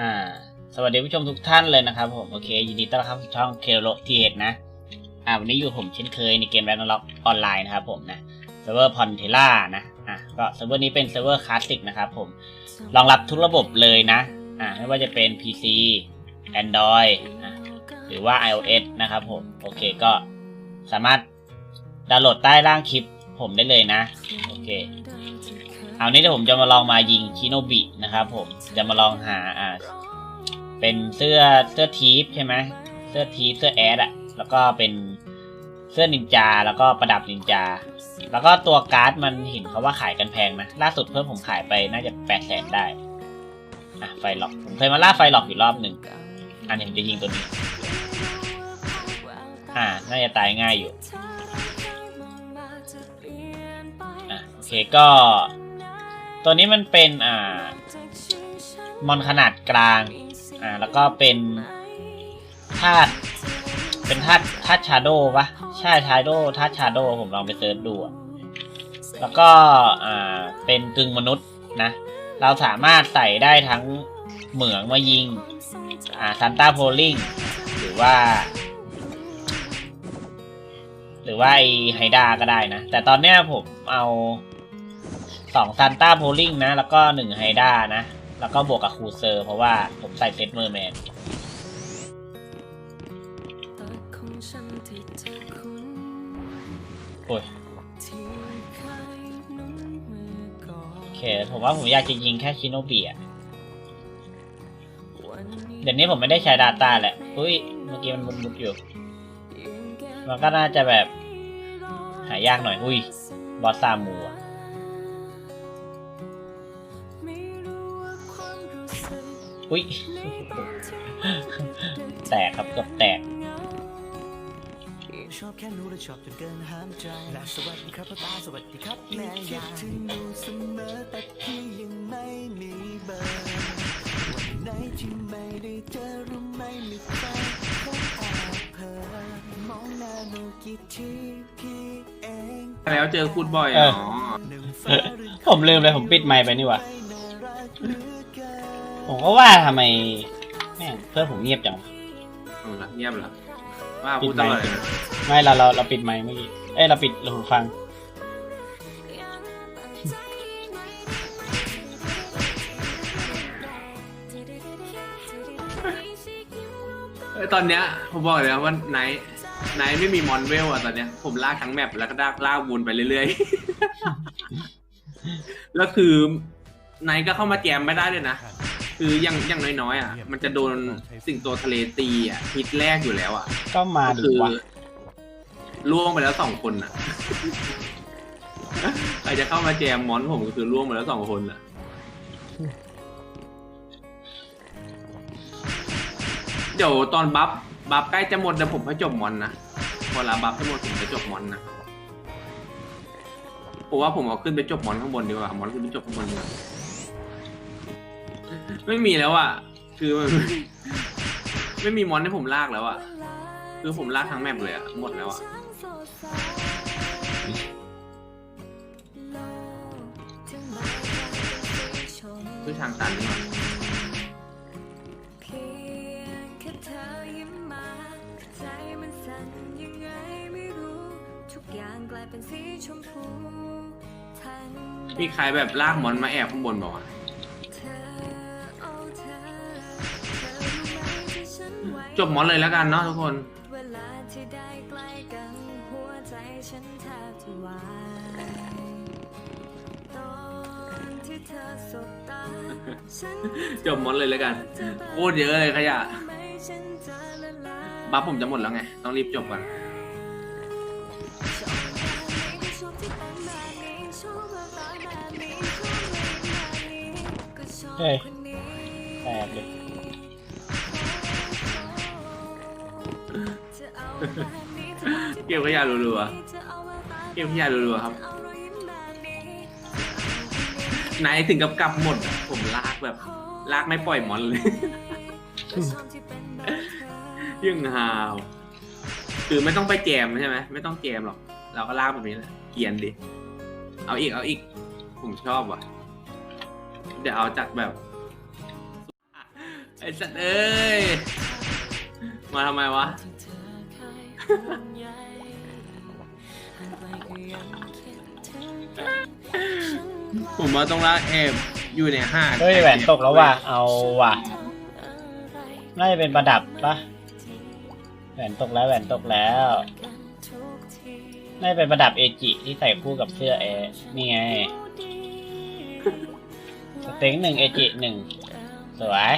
อ่า สวัสดีผู้ชมทุกท่านเลยนะครับผม โอเค ยินดีต้อนรับสู่ช่องเคโลทีเอ็ดนะ อ่า วันนี้อยู่ผมเช่นเคยในเกมแรนด์ล็อกออนไลน์นะครับผมนะเซิร์ฟเวอร์พอนเทล่านะ อะ ก็เซิร์ฟเวอร์นี้เป็นเซิร์ฟเวอร์คลาสสิกนะครับผม รองรับทุกระบบเลยนะ อ่า ไม่ว่าจะเป็น PC Android อะหรือว่า iOS นะครับผม โอเคก็สามารถดาวน์โหลดใต้ล่างคลิป ผมได้เลยนะ โอเคเอานี้เดี๋ยวผมจะมาลองมายิงชิโนบินะครับผมจะมาลองหาอ่าเป็นเสื้อเสื้อทีฟใช่ไหมเสื้อทีฟเสื้อแอดอะแล้วก็เป็นเสื้อนินจาแล้วก็ประดับนินจา แล้วก็ตัวการ์ดมันเห็นเขาว่าขายกันแพงนะล่าสุดเพิ่มผมขายไปน่าจะแปดแสนได้อะไฟหลอกผมเคยมาล่าไฟหลอกอยู่รอบหนึ่งอันนี้ผมจะยิงตัวนี้อ่าน่าจะตายง่ายอยู่ เคก็ ตัวนี้มันเป็นอ่ามอนขนาดกลางอ่าแล้วก็เป็นธาตุเป็นธาตุธาตุชาโดว์ปะใช่ชาโดธาตุชาโดผมลองไปเซิร์ชดูอะแล้วก็อ่าเป็นกึ่งมนุษย์นะ เราสามารถใส่ได้ทั้งเหมืองมายิงอ่าซันต้าโพลิงหรือว่า หรือว่าไอไฮดาก็ได้นะ แต่ตอนเนี้ยผมเอาสองซันต้าโพลิงนะ แล้วก็หนึ่งไฮดานะ แล้วก็บวกกับคูเซอร์ เพราะว่าผมใส่เซตเมอร์แมนโอ้ยโอเค ผมว่าผมอยากจะยิงแค่ชิโนบิอะเดี๋ยวนี้ผมไม่ได้ใช้ดาต้าแหละอุ้ย เมื่อกี้มันมุดๆอยู่ มันก็น่าจะแบบ หายากหน่อย อุ้ย บอสซามูอะอุ้ย แตกครับเกือบแตกชอบแค่หนูและชอบจนเกินห้ามใจและสวัสดีครับพ่อตาสวัสดีครับแม่ยายคิดถึงหนูเสมอแต่พี่ยังไม่มีเบอร์วันไหนที่ไม่ได้เจอรู้ไหมมีใจ แล้วเจอคุณบ่อยเออ๋ออหนึ่งฟ้าหรือผมลืมเลยผมปิดไมค์ไปนี่หว่าน่ารักเหลือเกินผมก็ว่าทำไมแม่งเพื่อนผมเงียบจังวะเอาละเงียบเหรอว่าปิพูดดไมตลอดค์เลยนะไม่เราเราเราปิดไมค์เมื่อกี้เอ้ยเราปิดหูฟัง เอ้ยตอนเนี้ยผมบอกเลยนะว่าไนท์ ไนท์ไม่มีมอนเวลอะตอนเนี้ย ผมลากทั้งแมปแล้วก็ลากลากวนไปเรื่อยๆ แล้วคือไนท์ก็เข้ามาแจมไม่ได้เลยนะ คืออย่างอย่างน้อยๆอะ มันจะโดนสิ่งตัวทะเลตีอะฮิตแรกอยู่แล้วอะ ก็มาก็ดูคือวะล่วงไปแล้วสองคนอะ ใครจะเข้ามาแจมมอนผมก็คือล่วงไปแล้วสองคนอะ เดี๋ยวตอนบัฟ บัฟใกล้จะหมดเดี๋ยวผมให้จบมอนนะพอลาบัฟจะหมดผมจะจบมอนนะผมว่าผมเอาขึ้นไปจบมอนข้างบนดีกว่ามอนขึ้นไปจบข้างบนดีกว่าไม่มีแล้วอะ คือมันไม่มีมอนให้ผมลากแล้วอะ คือผมลากทั้งแมปเลยอะหมดแล้วอะคือทางตันนี่หว่ มีใครแบบลากมอนมาแอบข้างบนบอกอ่าเธอเธอรู้ไหมที่ฉันไว้จบมอนเลยแล้วกันเนาะทุกคน เวลาที่ได้ใกล้กันหัวใจฉันแทบจะวายตอนที่เธอสบตาฉันจบมอนเลยแล้วกันโคตรเยอะเลยขยะทำให้ฉันจะละลายบัฟผมจะหมดแล้วไง ต้องรีบจบก่อนชอบแบบ เฮ้ยคนนี้แตกเลยจะเอาแบบนี้จะเอาที่เก็บขยะรัวจะเอาแบบแบบๆเก็บขยะรัวๆครับเอารอยยิ้มแบบนี้ไหนถึงกับกลับหมดอะผมลากแบบ ลากไม่ปล่อยมอนเลยก็ชอบที่เป็นแบบเธอยังฮาวคือไม่ต้องไปแจมใช่ไหมไม่ต้องแจมหรอก เราก็ลากแบบนี้แหละเกรียนดิ เอาอีกเอาอีก ผมชอบว่ะ เดี๋ยวเอาจากแบบ ไอ้สัตว์เอ้ย มาทำไมวะ ผมมาต้องลากแอบอยู่ในห้างเฮ้ยแหวนตกแล้วว่ะ เอาว่ะ น่าจะเป็นประดับปะแหวนตกแล้วแหวนตกแล้ว น่าจะเป็นประดับเอจิที่ใส่คู่กับเสื้อแอร์นี่ไง สเต็งหนึ่งเอจิหนึ่งสวย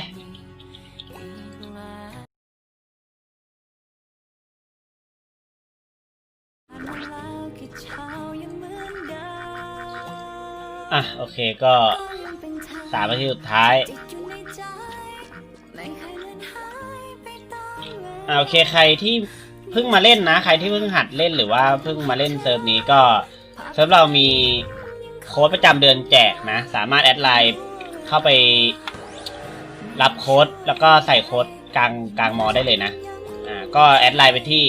อะ โอเคก็สามนาทีสุดท้าย อ่าโอเคใครที่เพิ่งมาเล่นนะ ใครที่เพิ่งหัดเล่นหรือว่าเพิ่งมาเล่นเซิร์ฟนี้ก็เซิร์ฟเรามี โค้ดประจำเดือนแจกนะ สามารถแอดไลน์เข้าไปรับโค้ด แล้วก็ใส่โค้ดกลางกลางมอได้เลยนะ อ่า ก็แอดไลน์ไปที่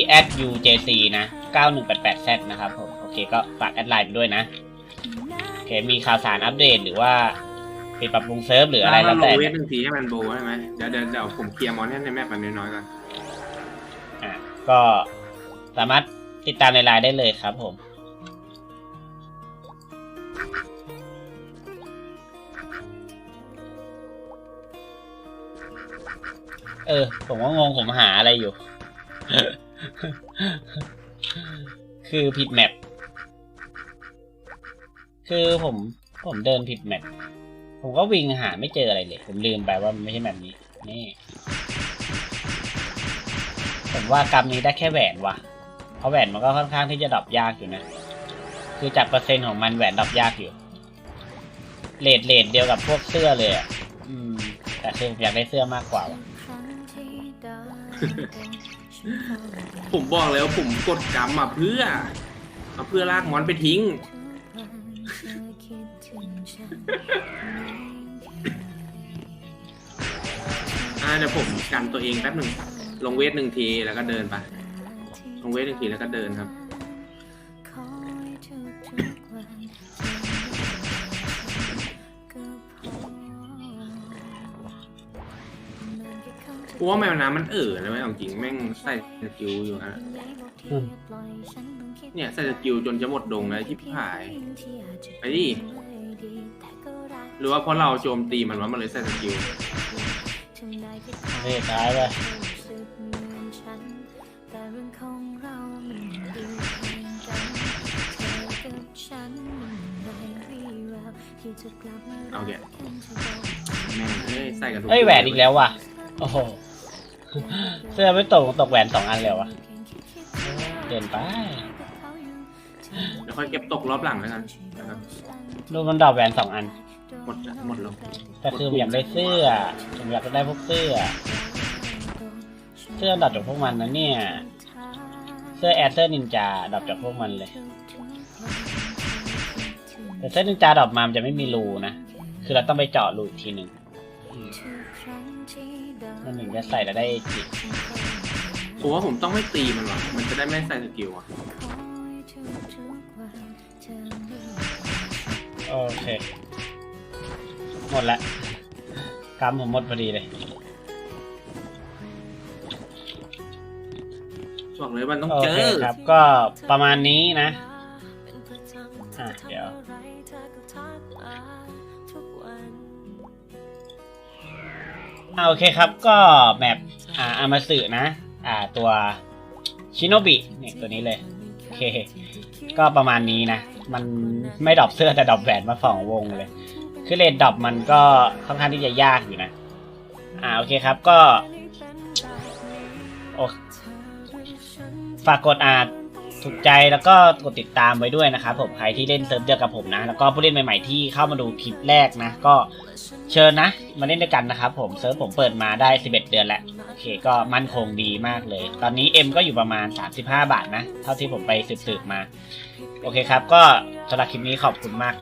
@ujc นะ 9188z นะครับผม โอเค ก็ฝากแอดไลน์ไปด้วยนะ โอเค มีข่าวสารอัปเดตหรือว่าปิดปรับปรุงเซิร์ฟหรืออะไรแล้วลแต่งเวเนี่ทยหนึ่งทีให้มันโบว์ใช่ไหมเดี๋ยวเดี๋ยวเดี๋ยวผมเคลียร์มอนให้ในแมปมันน้อยๆก่อน อะก็สามารถติดตามในไลน์ได้เลยครับผม เออ ผมก็งงผมหาอะไรอยู่ คือผิดแมปคือผมผมเดินผิดแมปผมก็วิ่งหาไม่เจออะไรเลย ผมลืมไปว่ามันไม่ใช่แมปนี้ นี่ ผมว่ากรรมนี้ได้แค่แหวนว่ะ เพราะแหวนมันก็ค่อนข้างที่จะดรอปยากอยู่นะ คือจากเปอร์เซ็นต์ของมันแหวนดรอปยากอยู่เลทเลทเดียวกับพวกเสื้อเลยอะ อืม แต่คือผมอยากได้เสื้อมากกว่าว่ะผมบอกแล้วผมกดกรรมมาเพื่อมาเพื่อลากมอนไปทิ้ง อ่าเดี๋ยวผมกันตัวเองแป๊บหนึ่งลงเวทหนึ่งทีแล้วก็เดินไป ลงเวทหนึ่งทีแล้วก็เดินครับ กูว่าแมวน้ำมันเอ่อเลยไหมเอาจริงแม่งใส่สกิลอยู่นะอืม เนี่ยใส่สกิลจนจะหมดดงเลยที่ผายไปดิหรือว่าเพราะเราโจมตีมันว่ามันเลยใส่สกิลเลทท้ายไปเอาแกแม่งเอ้ยใส่กันทุก เอ้ยแหวนอีกแล้วว่ะ โอ้โห เสื้อไม่ตกตกแหวนสองอันเลยวะเกินไปเดี๋ยวค่อยเก็บตกรอบหลังแล้วกันนะครับดูมันดรอปแหวนสองอัน หมดละหมดแล้วแต่คือผมอยากได้เสื้อผมอยากได้พวกเสื้อ เสื้อดับจากพวกมันนะเนี่ย เสื้อแอร์เซอร์นินจาดับจากพวกมันเลย แต่เสื้อนินจาดับมามันจะไม่มีรูนะ คือเราต้องไปเจาะรูอีกทีหนึ่ง มันถึงจะใส่แล้วได้จิผมว่าผมต้องไม่ตีมันว่ะมันจะได้ไม่ใส่สกิลอะโอเค หมดละกรรมผมหมดพอดีเลย บอกเลยมันต้องโอเจเคอ ครับ ก็ประมาณนี้นะอะ โอเคครับก็แมปอ่าอามาสึนะ อ่าตัวชิโนบิเนี่ยตัวนี้เลย โอเค ก็ประมาณนี้นะ มันไม่ดรอปเสื้อแต่ดรอปแหวนมาสองวงเลย คือเลดดรอปมันก็ค่อนข้างที่จะยากอยู่นะ อ่าโอเคครับก็โอฝากกดอ่า ถูกใจแล้วก็กดติดตามไว้ด้วยนะครับผมใครที่เล่นเซิร์ฟเดียวกับผมนะ แล้วก็ผู้เล่นใหม่ๆที่เข้ามาดูคลิปแรกนะ ก็เชิญนะ มาเล่นด้วยกันนะครับผมเซิร์ฟผมเปิดมาได้ 11 เดือนแล้วโอเคก็มั่นคงดีมากเลย ตอนนี้ M ก็อยู่ประมาณ 35 บาทนะ เท่าที่ผมไปสืบๆมา โอเคครับ ก็สำหรับคลิปนี้ขอบคุณมาก